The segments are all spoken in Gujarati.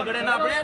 બગડે ના આપણે.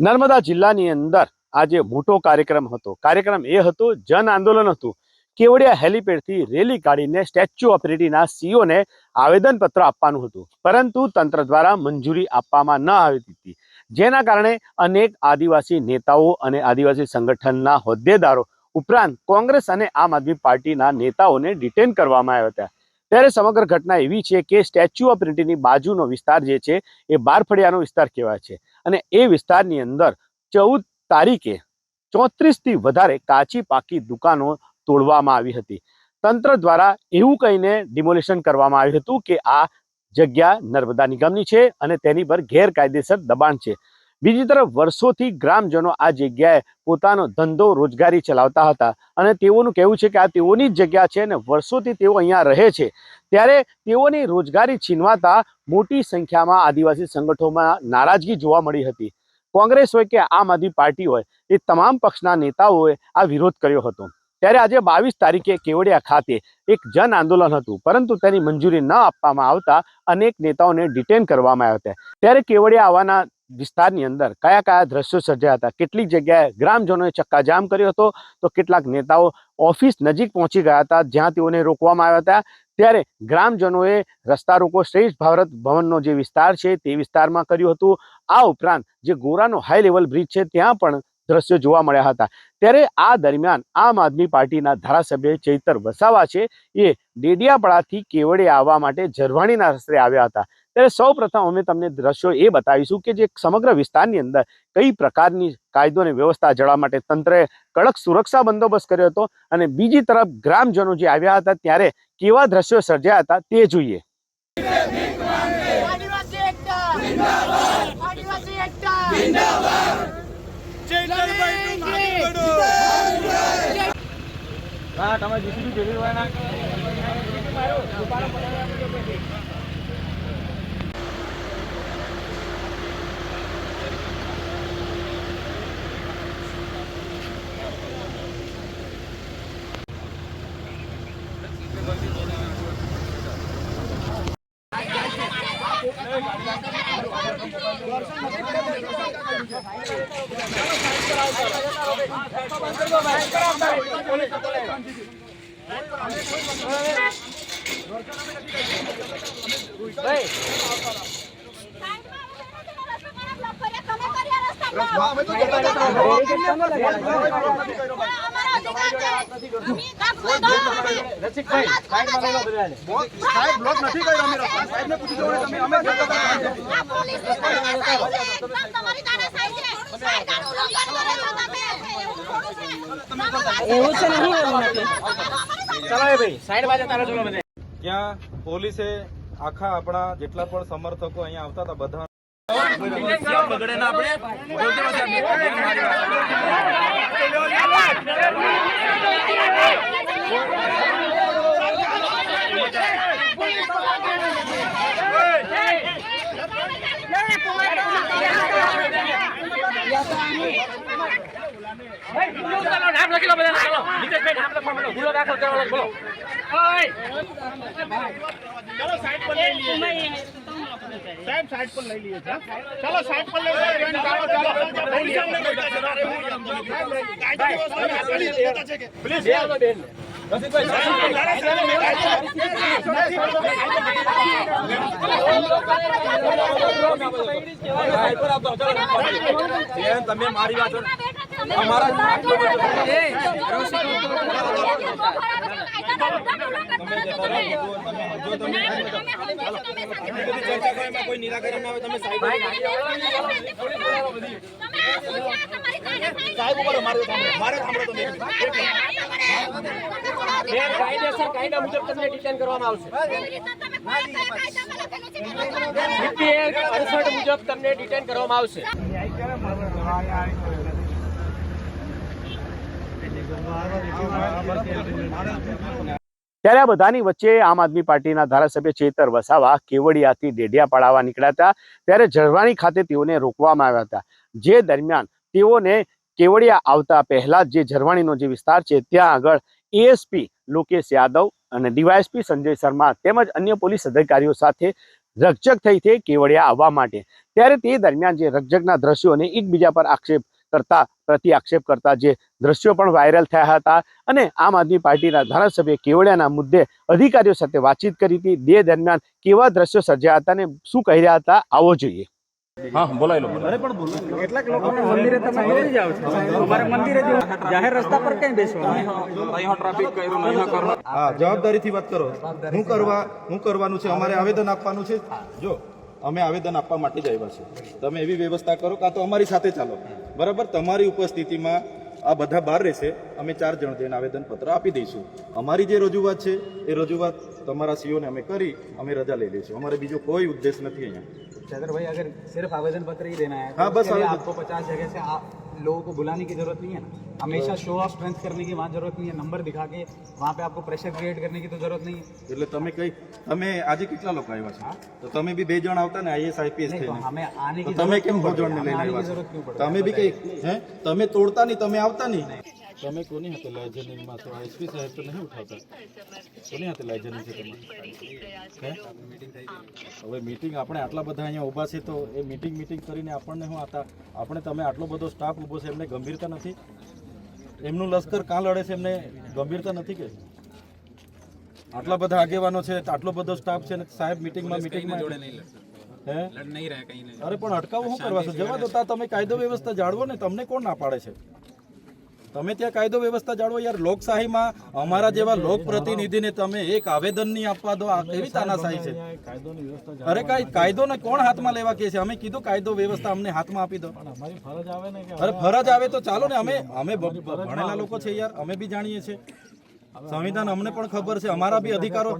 નર્મદા જિલ્લાની અંદર આજે મોટો કાર્યક્રમ હતો. કાર્યક્રમ એ હતો, જન આંદોલન હતું. કેવડિયા હેલિપેડથી રેલી કાઢીને સ્ટેચ્યુ ઓફ યુનિટીના સીઓને આવેદનપત્ર આપવાનું હતું. પરંતુ તંત્ર દ્વારા મંજૂરી આપવામાં ન આવી હતી. જેના કારણે અનેક આદિવાસી નેતાઓ અને આદિવાસી સંગઠનના હોદ્દેદારો ઉપરાંત કોંગ્રેસ અને આમ આદમી પાર્ટીના નેતાઓને ડિટેન કરવામાં આવ્યા હતા. ત્યારે સમગ્ર ઘટના એવી છે કે સ્ટેચ્યુ ઓફ યુનિટીની બાજુનો વિસ્તાર જે છે એ બારફળિયાનો વિસ્તાર કહેવાય છે. અને એ વિસ્તારની અંદર ચૌદ તારીખે ચોત્રીસથી વધારે કાચી પાકી દુકાનો તોડવામાં આવી હતી. તંત્ર દ્વારા એવું કહીને ડિમોલિશન કરવામાં આવ્યું હતું કે આ જગ્યા નર્મદા નિગમની છે અને તેની પર ગેરકાયદેસર દબાણ છે. બીજી તરફ વર્ષોથી ગ્રામજનો આ જગ્યાએ પોતાનો ધંધો રોજગારી ચલાવતા હતા અને તેઓનું કહેવું છે કે આ તેઓની જ જગ્યા છે અને વર્ષોથી તેઓ અહીંયા રહે છે. ત્યારે તેઓની રોજગારી છીનવાતા મોટી સંખ્યામાં આદિવાસી સંગઠનોમાં નારાજગી જોવા મળી હતી. કોંગ્રેસ હોય કે આમ આદમી પાર્ટી હોય, એ તમામ પક્ષના નેતાઓએ આ વિરોધ કર્યો હતો. ત્યારે આજે બાવીસ તારીખે કેવડિયા ખાતે એક જન આંદોલન હતું. પરંતુ તેની મંજૂરી ન આપવામાં આવતા અનેક નેતાઓને ડિટેન કરવામાં આવ્યા હતા. ત્યારે કેવડિયા આવવાના વિસ્તારની અંદર કયા કયા દ્રશ્યો સર્જાયા હતા? કેટલીક જગ્યાએ ગ્રામજનોએ ચક્કાજામ કર્યો હતો? તો કેટલાક નેતાઓ ઓફિસ નજીક પહોંચી ગયા હતા, જ્યાં તેઓને રોકવામાં આવ્યા હતા. ત્યારે ગ્રામજનોએ રસ્તા રોકો શ્રેષ્ઠ ભારત ભવનનો જે વિસ્તાર છે તે વિસ્તારમાં કર્યું હતું. આ ઉપરાંત જે ગોરાનો હાઈ લેવલ બ્રિજ છે, ત્યાં પણ દ્રશ્યો જોવા મળ્યા હતા. ત્યારે આ દરમિયાન આમ આદમી પાર્ટીના ધારાસભ્ય ચૈતર વસાવા છે, એ ડેડિયાપાડાથી કેવડે આવવા માટે ઝરવાણીના રસ્તે આવ્યા હતા. ત્યારે સૌ અમે તમને દ્રશ્યો એ બતાવીશું કે જે સમગ્ર વિસ્તારની અંદર કઈ પ્રકારની કાયદો અને વ્યવસ્થા જળવા માટે તંત્રએ કડક સુરક્ષા બંદોબસ્ત કર્યો હતો અને બીજી તરફ ગ્રામજનો જે આવ્યા હતા ત્યારે કેવા દ્રશ્યો સર્જ્યા હતા તે જોઈએ. આદિવાસી એકતા જિંદાબાદ આદિવાસી એકતા જિંદાબાદ ચૈતરભાઈ નું હા તમે જીસીબી જોઈ હોય ના સાહેબ બ્લોક નથી કર્યો અમે સાહેબ ને પૂછી જોવો તમે અમે એવું છે નહીં ચલાવે ભાઈ સાઈડ બાજુ તારા જોડે બધે ત્યાં પોલીસે આખા આપણા જેટલા પણ સમર્થકો અહીંયા આવતા હતા બધા બગડે ના આપણે નામ લખી લો બધા ચાલો નીતેશભાઈ નામ લખવા માંડો ગુનો દાખલ કરવાનો બોલો ચલો સાઈડ પર લઈ લઈએ સાહેબ સાઈડ પર લઈ લઈએ ચલો સાઈડ પર લઈ લઈએ ચાલો ચાલો પોલીસ અમને બેઠા છે તારે હું કામ બોલું? કાયદા વ્યવસ્થા આપેલી જ બેઠા છે કે પ્લીઝ બેન તમે મારી વાત કોઈ નિરાકરણ ના આવે તમે સાહેબ સાહેબ ઉપર મારે મારે સાંભળો તમે એક કાયદેસર કાયદા મુજબ તમને ડિટેન કરવામાં આવશે. નીતિ અડસઠ મુજબ તમને ડિટેન કરવામાં આવશે. ત્યારે આ બધાની વચ્ચે આમ આદમી પાર્ટીના ધારાસભ્ય ચેતર વસાવા કેવડિયાથી ડેડિયા પડાવવા નીકળ્યા હતા. ત્યારે ઝરવાણી ખાતે તેઓને રોકવામાં આવ્યા હતા. જે દરમિયાન તેઓને કેવડિયા આવતા પહેલા જ ઝરવાણીનો જે વિસ્તાર છે, ત્યાં આગળ એએસપી લોકેશ યાદવ અને ડીવાયએસપી સંજય શર્મા તેમજ અન્ય પોલીસ અધિકારીઓ સાથે રકજક થઈ છે કેવડિયા આવવા માટે. ત્યારે તે દરમિયાન જે રકજકના દ્રશ્યોને એકબીજા પર આક્ષેપ કરતા, પ્રતિ આક્ષેપ કરતા જે દ્રશ્યો પણ વાયરલ થયા હતા અને આમ આદમી પાર્ટીના ધારાસભ્ય કેવડિયાના મુદ્દે અધિકારીઓ સાથે વાતચીત કરી હતી. તે દરમિયાન કેવા દ્રશ્યો સર્જ્યા હતા અને શું કહી રહ્યા હતા, આવો જોઈએ. હા બોલાય લો કેટલાક લોકોને મંદિરે તમે દોડી જાઓ છો. અમારે મંદિરે જાહેર રસ્તા પર કઈ બેસવાનું ટ્રાફિક કર્યું નહીં કરો હા જવાબદારીથી વાત કરો. શું કરવા હું કરવાનું છે અમારે આવેદન આપવાનું છે. જો અમે આવેદન આપવા માટે જ આવ્યા છે તમે એવી વ્યવસ્થા કરો કાં તો અમારી સાથે ચાલો. બરાબર? તમારી ઉપસ્થિતિમાં આ બધા બહાર રહેશે. અમે ચાર જણ જઈને આવેદન પત્ર આપી દઈશું. અમારી જે રજૂઆત છે એ રજૂઆત તમારા સીઓને અમે કરી અમે રજા લઈ લઈશું અમારે બીજો કોઈ ઉદ્દેશ નથી અહીંયા चंद्र भाई अगर सिर्फ आवेदन पत्र ही देना है हाँ, तो बस उसके लिए आवेदन- आपको पचास जगह से आप लोगों को बुलाने की जरूरत नहीं है ना हमेशा शो ऑफ स्ट्रेंथ करने की वहाँ जरूरत नहीं है नंबर दिखा के वहाँ पे आपको प्रेशर क्रिएट करने की तो जरूरत नहीं है એટલે તમે કઈ તમે આજે કેટલા લોકો આવ્યા છો તો તમે બી બે જણ આવતા ને આઈએસ આઈપીએસ नहीं, तो થઈને हमें आने તો की તમે जरूरत કેમ क्यों ભોજન पड़ेगी? લઈને हमें आने की આવ્યા जरूरत क्यों છો? पड़ेगी? તમે બી કઈ હે તમે તોડતા નહીં તમે આવતા નહીં તમે કોની હાથે લાયજનિંગમાં તો એસપી સાહેબ તો નહીં ઉઠાવતા. કોની હાથે લાયજનિંગ છે તમારે હવે મીટિંગ આપણે આટલા બધા અહીંયા ઊભા છે તો એ મીટિંગ મીટિંગ કરીને આપણને શું આતા? આપણે તમે આટલો બધો સ્ટાફ ઊભો છે એમને ગંભીરતા નથી? એમનું લશ્કર કાં લડે છે એમને ગંભીરતા નથી કે? આટલા બધા આગેવાનો છે આટલો બધો સ્ટાફ છે ને સાહેબ મીટિંગમાં મીટિંગમાં હે? અરે પણ અટકાવું શું કરવા છે? જવા દો તમે કાયદો વ્યવસ્થા જાળવો ને તમને કોણ ના પાડે છે? તમે ત્યાં કાયદો વ્યવસ્થા જાળવો યાર. લોકશાહીમાં અમારા જેવા લોક પ્રતિનિધિને તમે એક આવેદન નહીં આપવા દો. કેવી તાનાશાહી છે? અરે કાંઈ કાયદો ને કોણ હાથમાં લેવા કે છે? અમે કીધું કાયદો વ્યવસ્થા અમને હાથમાં આપી દો. અરે ફરજ આવે તો ચાલો ને અમે અમે ભણેલા લોકો છે. યાર. અમે બી જાણીએ છીએ. સંવિધાન અમને પણ ખબર છે. અમારા બી અધિકારો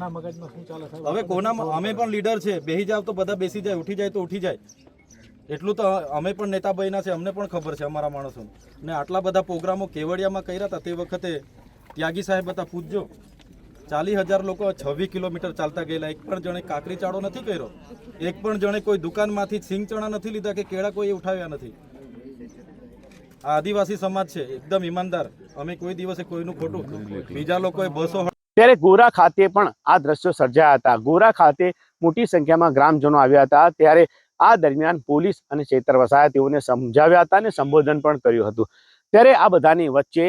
હવે કોના અમે પણ લીડર છે. બેસી જાવ તો બધા બેસી જાય ઉઠી જાય તો ઉઠી જાય. એટલું તો અમે પણ નેતા બન્યા છે, અમને પણ ખબર છે અમારા માણસો ને આટલા બધા પ્રોગ્રામો કેવડિયામાં કર્યા હતા તે વખતે ત્યાગી સાહેબ હતા, પૂછજો. ચાલીસ હજાર લોકો છવ્વીસ કિલોમીટર ચાલતા ગયેલા, એક પણ જણે કાકરી ચાળો નથી કર્યો. એક પણ જણે કોઈ દુકાનમાંથી સિંગ નથી લીધા કે કેળા કોઈ ઉઠાવ્યા નથી. આ આદિવાસી સમાજ છે, એકદમ ઈમાનદાર. અમે કોઈ દિવસે કોઈનું ખોટું બીજા લોકોએ બસો ત્યારે ગોરા ખાતે પણ આ દ્રશ્યો સર્જાયા હતા. ગોરા ખાતે મોટી સંખ્યામાં ગ્રામજનો આવ્યા હતા. ત્યારે આ દરમિયાન પોલીસ અને ચેતર વસાયા તેઓને સમજાવ્યા હતા અને સંબોધન પણ કર્યું હતું. ત્યારે આ બધાની વચ્ચે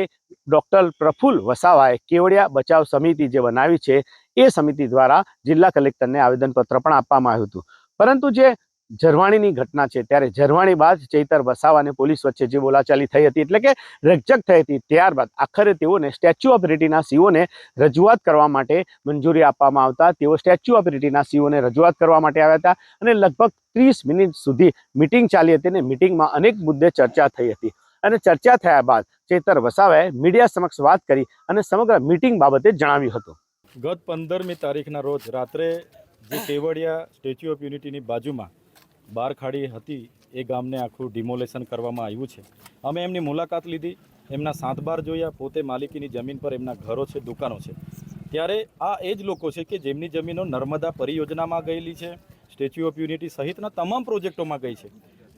ડોક્ટર પ્રફુલ્લ વસાવાએ કેવડિયા બચાવ સમિતિ જે બનાવી છે, એ સમિતિ દ્વારા જિલ્લા કલેક્ટરને આવેદનપત્ર પણ આપવામાં આવ્યું હતું. પરંતુ જે ઝરવાણીની ઘટના છે. ત્યારે ઝરવાણી બાદ ચૈતર વસાવા અને પોલીસ વચ્ચે જે બોલાચાલી થઈ હતી એટલે કે રકઝક થઈ હતી. ત્યારબાદ આખરે તેઓને સ્ટેચ્યુ ઓફ યુનિટીના સીઓને રજૂઆત કરવા માટે મંજૂરી આપવામાં આવતા. તેઓ સ્ટેચ્યુ ઓફ યુનિટીના સીઓને રજૂઆત કરવા માટે આવ્યા હતા અને લગભગ ત્રીસ મિનિટ સુધી મિટિંગ ચાલી હતી અને મિટિંગમાં અનેક મુદ્દે ચર્ચા થઈ હતી. અને ચર્ચા થયા બાદ ચેતર વસાવાએ મીડિયા સમક્ષ વાત કરી અને સમગ્ર મિટિંગ બાબતે જણાવ્યું હતું. ગત પંદરમી તારીખના રોજ રાત્રે જે કેવડિયા સ્ટેચ્યુ ઓફ યુનિટીની બાજુમાં બાર ખાડી હતી એ ગામને આખું ડિમોલેશન કરવામાં આવ્યું છે. અમે એમની મુલાકાત લીધી, એમના સાત બાર જોયા, પોતે માલિકીની જમીન પર એમના ઘરો છે, દુકાનો છે. ત્યારે આ એ જ લોકો છે કે જેમની જમીનો નર્મદા પરિયોજનામાં ગયેલી છે, સ્ટેચ્યુ ઓફ યુનિટી સહિતના તમામ પ્રોજેક્ટોમાં ગઈ છે.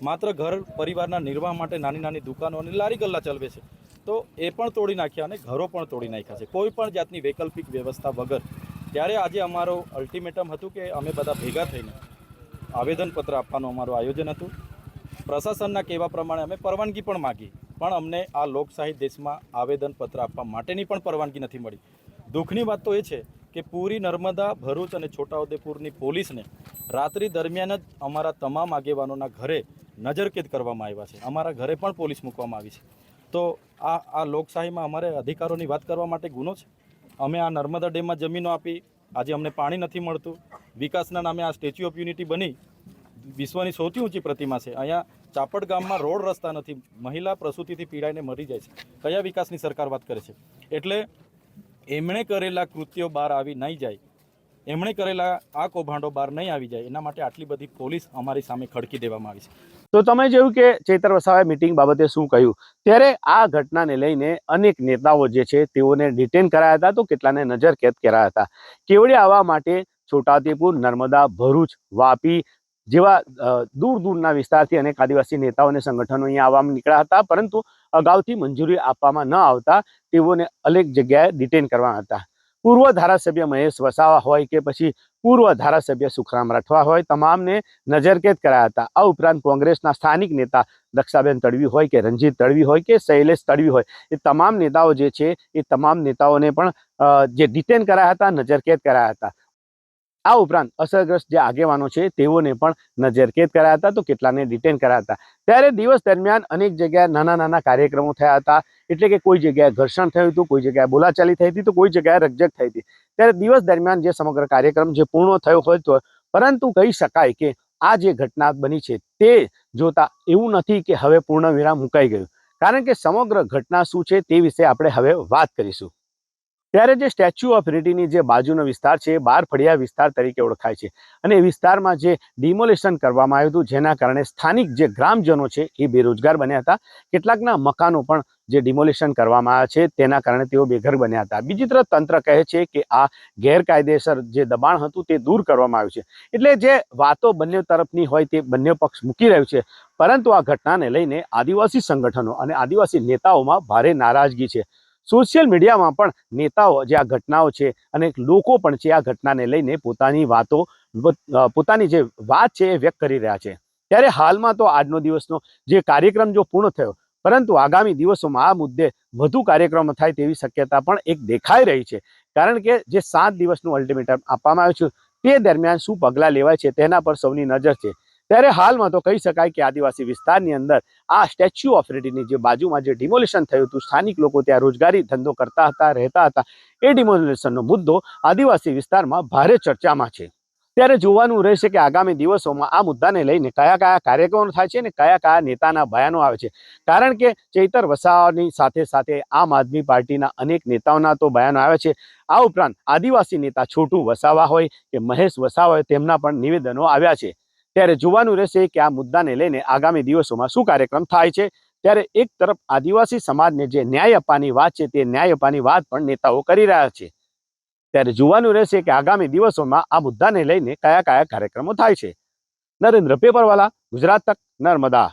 માત્ર ઘર પરિવારના નિર્વાહ માટે નાની નાની દુકાનો અને લારી ગલ્લા ચલવે છે. તો એ પણ તોડી નાખ્યા અને ઘરો પણ તોડી નાખ્યા છે. કોઈ પણ જાતની વૈકલ્પિક વ્યવસ્થા વગર. ત્યારે આજે અમારો અલ્ટિમેટમ હતું કે અમે બધા ભેગા થઈને આવેદનપત્ર આપવાનું અમારું આયોજન હતું. પ્રશાસનના કહેવા પ્રમાણે અમે પરવાનગી પણ માગી, પણ અમને આ લોકશાહી દેશમાં આવેદનપત્ર આપવા માટેની પણ પરવાનગી નથી મળી. દુઃખની વાત તો એ છે કે પૂરી નર્મદા, ભરૂચ અને છોટાઉદેપુરની પોલીસને રાત્રિ દરમિયાન જ અમારા તમામ આગેવાનોના ઘરે નજરકેદ કરવામાં આવ્યા છે. અમારા ઘરે પણ પોલીસ મૂકવામાં આવી છે. તો આ આ લોકશાહીમાં અમારે અધિકારોની વાત કરવા માટે ગુનો છે? અમે આ નર્મદા ડેમમાં જમીનો આપી આજે અમને પાણી નથી મળતું. વિકાસના નામે આ સ્ટેચ્યુ ઓફ યુનિટી બની. વિશ્વની સૌથી ઊંચી પ્રતિમા છે. અહીંયા ચાપડ ગામમાં રોડ રસ્તા નથી. મહિલા પ્રસૂતિથી પીડાઈને મરી જાય છે. કયા વિકાસની સરકાર વાત કરે છે? એટલે એમણે કરેલા કૃત્યો બહાર આવી નહીં જાય. એમણે કરેલા આ કૌભાંડો બહાર નહીં આવી જાય. એના માટે આટલી બધી પોલીસ અમારી સામે ખડકી દેવામાં આવી છે. તો તમે જોયું કે ચૈતર વસાવાએ મિટિંગ બાબતે શું કહ્યું? ત્યારે આ ઘટનાને લઈને અનેક નેતાઓ જે છે તેઓને ડિટેન કરાયા હતા તો કેટલાને નજરકેદ કરાયા હતા. કેવડિયા આવવા માટે છોટાઉદેપુર, નર્મદા, ભરૂચ, વાપી જેવા દૂર દૂરના વિસ્તારથી અનેક આદિવાસી નેતાઓ અને સંગઠનો અહીંયા આવવામાં નીકળ્યા હતા. પરંતુ અગાઉથી મંજૂરી આપવામાં ન આવતા તેઓને અનેક જગ્યાએ ડિટેન કરવાના હતા. પૂર્વ ધારાસભ્ય મહેશ વસાવા હોય કે પછી પૂર્વ ધારાસભ્ય સુખરામ રાઠવા હોય, તમામને નજરકેદ કરાયા હતા. આ ઉપરાંત કોંગ્રેસના સ્થાનિક નેતા દક્ષાબેન તડવી હોય કે રંજીત તડવી હોય કે શૈલેષ તડવી હોય, એ તમામ નેતાઓ જે છે, એ તમામ નેતાઓને પણ જે ડિટેન કરાયા હતા, નજરકેદ કરાયા હતા. આ ઉપરાંત અસરગ્રસ્ત જે આગેવાનો છે, તેઓને પણ નજરકેદ કરાયા હતા. તો કેટલાને ડિટેન કરાયા હતા. ત્યારે દિવસ દરમિયાન અનેક જગ્યાએ નાના નાના કાર્યક્રમો થયા હતા. એટલે કે કોઈ જગ્યાએ ઘર્ષણ થયું હતું, કોઈ જગ્યાએ બોલાચાલી થઈ હતી, તો કોઈ જગ્યાએ રકજક થઈ હતી. ત્યારે દિવસ દરમિયાન જે સમગ્ર કાર્યક્રમ જે પૂર્ણ થયો હોય તો પરંતુ કહી શકાય કે આ જે ઘટના બની છે, તે જોતા એવું નથી કે હવે પૂર્ણ વિરામ મુકાઈ ગયું. કારણ કે સમગ્ર ઘટના શું છે, તે વિશે આપણે હવે વાત કરીશું. ત્યારે જે સ્ટેચ્યુ ઓફ યુનિટીની જે બાજુનો વિસ્તાર છે, એ બાર ફળિયા વિસ્તાર તરીકે ઓળખાય છે. અને એ વિસ્તારમાં જે ડિમોલેશન કરવામાં આવ્યું હતું, જેના કારણે સ્થાનિક જે ગ્રામજનો છે, એ બેરોજગાર બન્યા હતા. કેટલાકના મકાનો પણ જે ડિમોલેશન કરવામાં આવ્યા છે, તેના કારણે તેઓ બેઘર બન્યા હતા. બીજી તરફ તંત્ર કહે છે કે આ ગેરકાયદેસર જે દબાણ હતું, તે દૂર કરવામાં આવ્યું છે. એટલે જે વાતો બંને તરફની હોય, તે બંને પક્ષ મૂકી રહ્યું છે. પરંતુ આ ઘટનાને લઈને આદિવાસી સંગઠનો અને આદિવાસી નેતાઓમાં ભારે નારાજગી છે. સોશિયલ મીડિયામાં પણ નેતાઓ જે આ ઘટનાઓ છે અને લોકો પણ છે આ ઘટનાને લઈને પોતાની વાતો પોતાની જે વાત છે એ વ્યક્ત કરી રહ્યા છે. ત્યારે હાલમાં તો આજનો દિવસનો જે કાર્યક્રમ જો પૂર્ણ થયો, પરંતુ આગામી દિવસોમાં આ મુદ્દે વધુ કાર્યક્રમો થાય તેવી શક્યતા પણ એક દેખાઈ રહી છે. કારણ કે જે સાત દિવસનું અલ્ટિમેટમ આપવામાં આવ્યું છે, તે દરમિયાન શું પગલાં લેવાય છે તેના પર સૌની નજર છે. ત્યારે હાલમાં તો કહી શકાય કે આદિવાસી વિસ્તારની અંદર આ સ્ટેચ્યુ ઓફ યુનિટીની જે બાજુમાં જે ડિમોલિશન થયું હતું, સ્થાનિક લોકો ત્યાં રોજગારી ધંધો કરતા હતા, રહેતા હતા. એ ડિમોલિશનનો મુદ્દો આદિવાસી વિસ્તારમાં ભારે ચર્ચામાં છે. ત્યારે જોવાનું રહેશે કે આગામી દિવસોમાં આ મુદ્દાને લઈને કયા કયા કાર્યક્રમો થાય છે અને કયા કયા નેતાના બયાનો આવે છે. કારણ કે ચૈતર વસાવાની સાથે સાથે આમ આદમી પાર્ટીના અનેક નેતાઓના તો બયાનો આવે છે. આ ઉપરાંત આદિવાસી નેતા છોટુ વસાવા હોય કે મહેશ વસાવા હોય તેમના પણ નિવેદનો આવ્યા છે. ત્યારે જોવાનું રહેશે કે આ મુદ્દાને લઈને આગામી દિવસોમાં શું કાર્યક્રમ થાય છે. ત્યારે એક તરફ આદિવાસી સમાજને જે ન્યાય આપવાની વાત છે તે ન્યાય આપવાની વાત પણ નેતાઓ કરી રહ્યા છે. ત્યારે જોવાનું રહેશે કે આગામી દિવસોમાં આ મુદ્દાને લઈને કયા કયા કાર્યક્રમો થાય છે. નરેન્દ્ર પેપરવાલા, ગુજરાત તક, નર્મદા.